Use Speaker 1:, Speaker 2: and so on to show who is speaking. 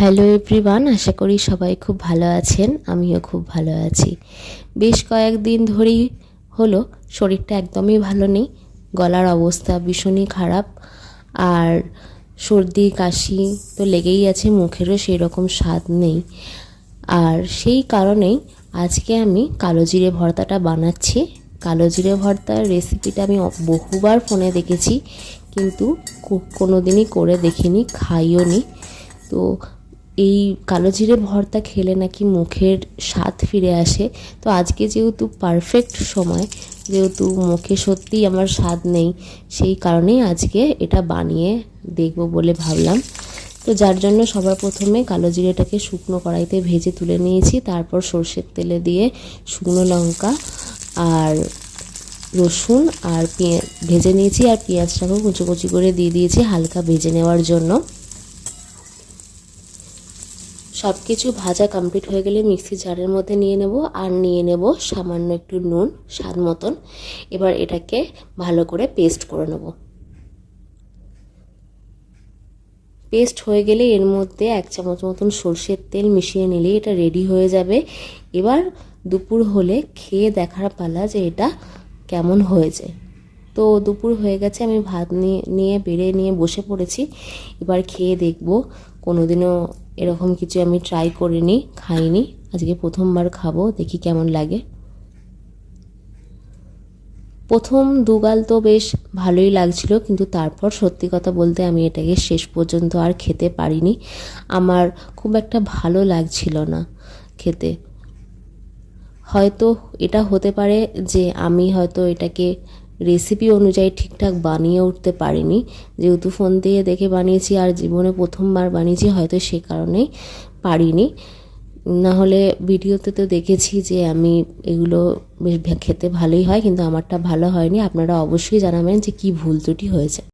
Speaker 1: Hello everyone আশা করি সবাই খুব ভালো আছেন, আমিও খুব ভালো আছি। বেশ কয়েকদিন ধরেই হলো, শরীরটা একদমই ভালো নেই, গলার অবস্থা ভীষণই খারাপ, আর সর্দি, কাশি তো লেগেই আছে, মুখেরও সেই রকম স্বাদ নেই। আর সেই কারণেই আজকে আমি কালো জিরে ভর্তাটা বানাচ্ছি। কালো জিরে ভর্তার রেসিপিটা আমি বহুবার ফোনে দেখেছি, কিন্তু কোনো দিনই করে দেখিনি খাইও নি তো এই কালো জিরে ভর্তা খেলে নাকি মুখের স্বাদ ফিরে আসে। তো আজকে যেহেতু পারফেক্ট সময়, যেহেতু মুখে সত্যিই আমার স্বাদ নেই, সেই কারণেই আজকে এটা বানিয়ে দেখব বলে ভাবলাম। তো যার জন্য সবার প্রথমে কালো জিরেটাকে শুকনো কড়াইতে ভেজে তুলে নিয়েছি, তারপর সর্ষের তেলে দিয়ে শুকনো লঙ্কা আর রসুন আর পেঁয়াজ ভেজে নিয়েছি, আর পেঁয়াজটাকেও কুচি কুচি করে দিয়ে দিয়েছি হালকা ভেজে নেওয়ার জন্য। সব কিছু ভাজা কমপ্লিট হয়ে গেলে মিক্সি জারের মধ্যে নিয়ে নেব আর নিয়ে নেব সামান্য একটু নুন, স্বাদ মতন। এবার এটাকে ভালো করে পেস্ট করে নেব। পেস্ট হয়ে গেলে এর মধ্যে এক চামচ মতন সর্ষের তেল মিশিয়ে নিলেই এটা রেডি হয়ে যাবে। এবার দুপুর হলে খেয়ে দেখার পালা যে এটা কেমন হয়েছে। তো দুপুর হয়ে গেছে, আমি ভাত নিয়ে বেড়ে নিয়ে বসে পড়েছি। এবার খেয়ে দেখব, কোনোদিনও এরকম কিছু আমি ট্রাই করিনি, খাইনি। আজকে প্রথমবার খাব, দেখি কেমন লাগে। প্রথম দুগাল তো বেশ ভালোই লাগছিল, কিন্তু তারপর সত্যি কথা বলতে আমি এটাকে শেষ পর্যন্ত আর খেতে পারিনি। আমার খুব একটা ভালো লাগছিল না খেতে। হয়তো এটা হতে পারে যে আমি হয়তো এটাকে রেসিপি অনুযায়ী ঠিকঠাক বানিয়ে উঠতে পারিনি। যেহেতু ফোন দিয়ে দেখে বানিয়েছি আর জীবনে প্রথমবার বানিয়েছি, হয়তো সে কারণেই পারিনি। না হলে ভিডিওতে তো দেখেছি যে আমি এগুলো বেশ খেতে ভালোই হয়, কিন্তু আমারটা ভালো হয়নি। আপনারা অবশ্যই জানাবেন যে কি ভুল ত্রুটি হয়েছে।